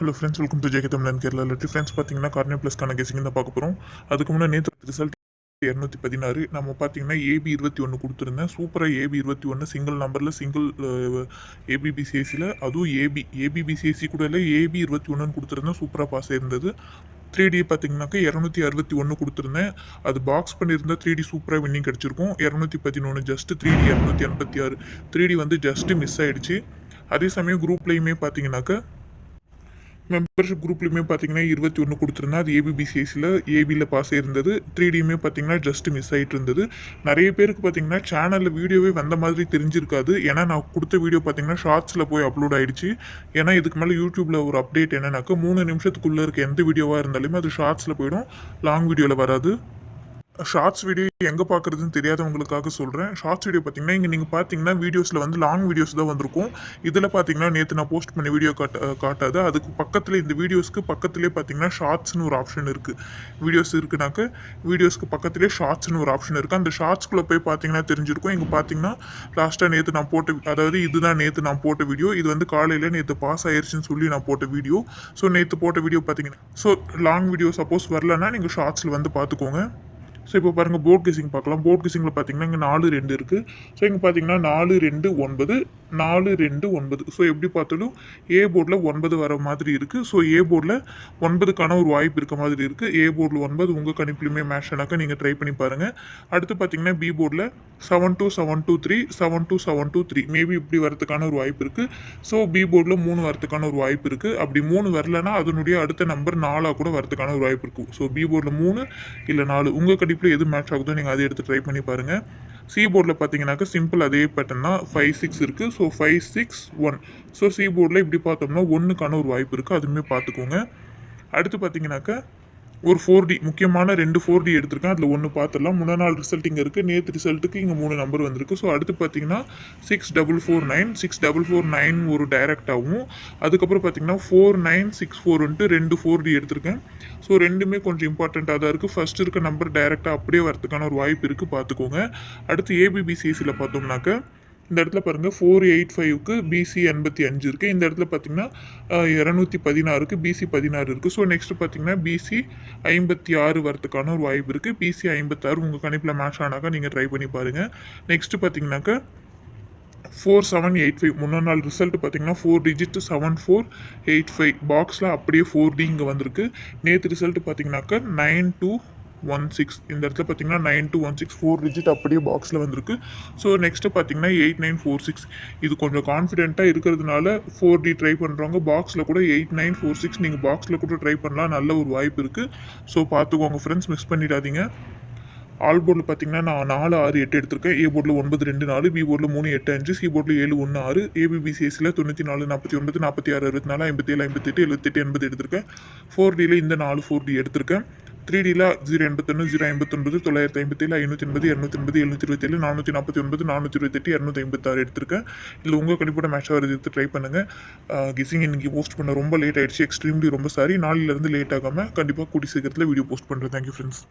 Hello friends welcome to JK Tamilan Kerala லெட்டி friends பார்த்தீங்கன்னா கார்னே ப்ளஸ்க்கான கெசிங் தான் பார்க்க போகிறோம் அதுக்கு முன்னே நேற்று ரிசல்ட் இரநூத்தி பதினாறு. நம்ம பார்த்தீங்கன்னா ஏபி இருபத்தி ஒன்று கொடுத்துருந்தேன். சூப்பராக ஏபி இருபத்தி ஒன்று சிங்கிள் நம்பரில் சிங்கிள் ஏபிபிசிஎஸ்சியில் அதுவும் ஏபி ஏபிபிசிஎஸ்சி கூட இல்லை ஏபி இருபத்தி ஒன்றுன்னு கொடுத்துருந்தேன். சூப்பராக பாஸ் ஆயிருந்தது. த்ரீ டி பார்த்தீங்கன்னாக்கா இரநூத்தி அறுபத்தி ஒன்று கொடுத்துருந்தேன். அது பாக்ஸ் பண்ணியிருந்தா த்ரீ டி சூப்பராக வின்னிங் கிடச்சிருக்கும். இரநூத்தி பதினொன்று ஜஸ்ட் த்ரீ டி இரநூத்தி எண்பத்தி ஆறு. த்ரீ டி வந்து ஜஸ்ட்டு மிஸ் ஆகிடுச்சு அதே சமயம் குரூப்லேயுமே பார்த்தீங்கன்னாக்கா மெம்பர்ஷிப் குரூப்லையுமே பார்த்தீங்கன்னா இருபத்தி ஒன்று கொடுத்துருந்தேன் அது ஏபிபிசிஎஸ்சியில் ஏபியில் பாஸ் இருந்தது த்ரீ டியுமே பார்த்தீங்கன்னா ஜஸ்ட் மிஸ் ஆகிட்டு இருந்தது நிறைய பேருக்கு பார்த்தீங்கன்னா சேனலில் வீடியோவே வந்த மாதிரி தெரிஞ்சிருக்காது. ஏன்னா நான் கொடுத்த வீடியோ பார்த்தீங்கன்னா ஷார்ட்ஸில் போய் அப்லோட் ஆயிடுச்சு. ஏன்னா இதுக்கு மேலே யூடியூப்பில் ஒரு அப்டேட் என்னன்னாக்கா மூணு நிமிஷத்துக்குள்ளே இருக்க எந்த வீடியோவாக இருந்தாலுமே அது ஷார்ட்ஸில் போயிடும். லாங் வீடியோவில் வராது. ஷார்ட்ஸ் வீடியோ எங்கே பார்க்குறதுன்னு தெரியாதவங்களுக்காக சொல்கிறேன் ஷார்ட்ஸ் வீடியோ பார்த்தீங்கன்னா இங்கே நீங்கள் பார்த்தீங்கன்னா வீடியோஸில் வந்து லாங் வீடியோஸ் தான் வந்திருக்கும். இதில் பார்த்தீங்கன்னா நேற்று நான் போஸ்ட் பண்ண வீடியோ காட்ட காட்டாது. அதுக்கு பக்கத்தில் இந்த வீடியோஸ்க்கு பக்கத்துலேயே பார்த்தீங்கன்னா ஷார்ட்ஸ்னு ஒரு ஆப்ஷன் இருக்குது வீடியோஸ் இருக்குனாக்க வீடியோஸ்க்கு பக்கத்துலேயே ஷார்ட்ஸ்னு ஒரு ஆப்ஷன் இருக்குது அந்த ஷார்ட்ஸ்குள்ளே போய் பார்த்தீங்கன்னா தெரிஞ்சிருக்கும். இங்கே பார்த்தீங்கன்னா லாஸ்ட்டாக நேற்று நான் போட்ட அதாவது இதுதான் நேற்று நான் போட்ட வீடியோ. இது வந்து காலையில் நேற்று பாஸ் ஆயிடுச்சுன்னு சொல்லி நான் போட்ட வீடியோ. ஸோ நேற்று போட்ட வீடியோ பார்த்தீங்கன்னா ஸோ லாங் வீடியோ சப்போஸ் வரலன்னா நீங்கள் ஷார்ட்ஸில் வந்து பார்த்துக்கோங்க ஸோ இப்போ பாருங்கள் போர்ட் கிசிங் பார்க்கலாம். போர்ட் கிசிங்கில் பார்த்தீங்கன்னா இங்கே நாலு ரெண்டு இருக்குது ஸோ இங்கே பார்த்தீங்கன்னா நாலு ரெண்டு ஒன்பது நாலு ரெண்டு ஒன்பது. ஸோ எப்படி பார்த்தாலும் ஏ போர்டில் ஒன்பது வர மாதிரி இருக்குது ஸோ ஏ போர்டில் ஒன்பதுக்கான ஒரு வாய்ப்பு இருக்க மாதிரி இருக்குது ஏ போர்டில் ஒன்பது உங்கள் கணிப்புலையுமே மேட்ச் ஆனாக்கா நீங்கள் ட்ரை பண்ணி பாருங்கள் அடுத்து பார்த்தீங்கன்னா பி போர்டில் seven two seven two three seven two seven two three maybe இப்படி வரதுக்கான ஒரு வாய்ப்பு இருக்குது ஸோ பி போர்டில் மூணு வரதுக்கான ஒரு வாய்ப்பு இருக்குது அப்படி மூணு வரலன்னா அதனுடைய அடுத்த நம்பர் நாலாக கூட வரதுக்கான ஒரு வாய்ப்பு இருக்கும். ஸோ பி போர்டில் மூணு இல்லை நாலு. உங்கள் கணிப்பில் எது மேட்ச் ஆகுதோ நீங்கள் அதை எடுத்து ட்ரை பண்ணி பாருங்கள் சி போர்டில் பார்த்தீங்கன்னாக்கா சிம்பிள் அதே பேட்டர்ன் தான். ஃபைவ் சிக்ஸ் இருக்குது so five six one so C போர்டில் இப்படி பார்த்தோம்னா ஒன்றுக்கான ஒரு வாய்ப்பு இருக்குது அதுவுமே பார்த்துக்கோங்க அடுத்து பார்த்தீங்கன்னாக்கா ஒரு ஃபோர் டி முக்கியமான ரெண்டு ஃபோர் டி எடுத்திருக்கேன். அதில் ஒன்று பார்த்துடலாம் முன்ன நாள் ரிசல்ட் இங்கே இருக்குது நேற்று ரிசல்ட்டுக்கு இங்கே மூணு நம்பர் வந்திருக்கு. ஸோ அடுத்து பார்த்தீங்கன்னா six double four nine six double four nine ஒரு டைரக்டாகவும் அதுக்கப்புறம் பார்த்தீங்கன்னா ஃபோர் நைன் சிக்ஸ் ஃபோர் வந்துட்டு ரெண்டு ஃபோர் டி எடுத்திருக்கேன். ஸோ ரெண்டுமே கொஞ்சம் இம்பார்ட்டண்ட்டாக தான் இருக்குது ஃபஸ்ட் இருக்க நம்பர் டைரெக்டாக அப்படியே வரதுக்கான ஒரு வாய்ப்பு இருக்குது பார்த்துக்கோங்க அடுத்து ஏபிபிசிஎஸ்சியில் பார்த்தோம்னாக்க இந்த இடத்துல பாருங்கள் ஃபோர் எயிட் ஃபைவ்க்கு பிசி எண்பத்தி அஞ்சு இருக்குது இந்த இடத்துல பார்த்தீங்கன்னா இரநூத்தி பதினாறுக்கு பிசி பதினாறு இருக்குது ஸோ நெக்ஸ்ட் பார்த்தீங்கன்னா பிசி ஐம்பத்தி ஆறு வரதுக்கான ஒரு வாய்ப்பு இருக்குது பிசி ஐம்பத்தாறு உங்கள் கணிப்பில் மேட்ச் ஆனாக்கா நீங்கள் ட்ரை பண்ணி பாருங்கள் நெக்ஸ்ட் பார்த்தீங்கன்னாக்கா ஃபோர் செவன் எயிட் ஃபைவ் முன்னாள் நாள் ரிசல்ட் பார்த்தீங்கன்னா four digit seven four eight five பாக்ஸில் அப்படியே ஃபோர் டி இங்கே வந்திருக்கு. நேற்று ரிசல்ட் பார்த்தீங்கன்னாக்கா நைன் டூ ஒன் சிக்ஸ் இந்த இடத்துல பார்த்தீங்கன்னா nine two one six four digit அப்படியே பாக்ஸில் வந்திருக்கு. ஸோ நெக்ஸ்ட்டு பார்த்தீங்கன்னா எயிட் நைன் ஃபோர் சிக்ஸ் இது கொஞ்சம் கான்ஃபிடென்ட்டாக இருக்கிறதுனால ஃபோர் டி ட்ரை பண்ணுறவங்க பாக்ஸில் கூட எயிட் நைன் ஃபோர் சிக்ஸ் நீங்கள் பாக்ஸில் கூட ட்ரை பண்ணலாம். நல்ல ஒரு வாய்ப்பு இருக்குது ஸோ பார்த்துக்கோங்க ஃப்ரெண்ட்ஸ் மிஸ் பண்ணிடாதீங்க. ஆல் போர்டில் பார்த்தீங்கன்னா நான் நாலு ஆறு எட்டு எடுத்திருக்கேன். ஏ போர்டில் ஒன்பது ரெண்டு நாலு பி போர்டில் மூணு எட்டு அஞ்சு சி போர்டில் ஏழு ஒன்று ஆறு ஏபிபிசிஎஸ்சியில் தொண்ணூற்றி நாலு நாற்பத்தி ஒன்பது நாற்பத்தி ஆறு அறுபத்தி நாலு ஐம்பத்தேழு ஐம்பத்தெட்டு எழுபத்தெட்டு எண்பது எடுத்திருக்கேன். ஃபோர் டியில் இந்த நாலு ஃபோர் டி எடுத்திருக்கேன். த்ரீ டியில் ஜீரோ எண்பத்தொன்று ஜீரோ ஐம்பத்தொன்பது தொள்ளாயிரத்தி ஐம்பத்தேழு ஐநூற்றி எண்பது இரநூத்தி எண்பது எழுநூற்றி இருபத்தேழு நானூற்றி நாற்பத்தி ஒன்பது நானூற்றி இருபத்தெட்டு இரநூத்தி ஐம்பத்தாறு எடுத்திருக்கேன். இல்லை உங்கள் கணிப்போட மேட்ச் வருது எடுத்து ட்ரை பண்ணுங்கள் கிசிங் இன்னைக்கு போஸ்ட் பண்ண ரொம்ப லேட் ஆகிடுச்சு எக்ஸ்ட்ரீம்லி ரொம்ப சாரி நாளிலேருந்து லேட் ஆகாமல் கண்டிப்பாக கூடி சீக்கிரத்தில் வீடியோ போஸ்ட் பண்ணுறேன் தேங்க்யூ ஃப்ரெண்ட்ஸ்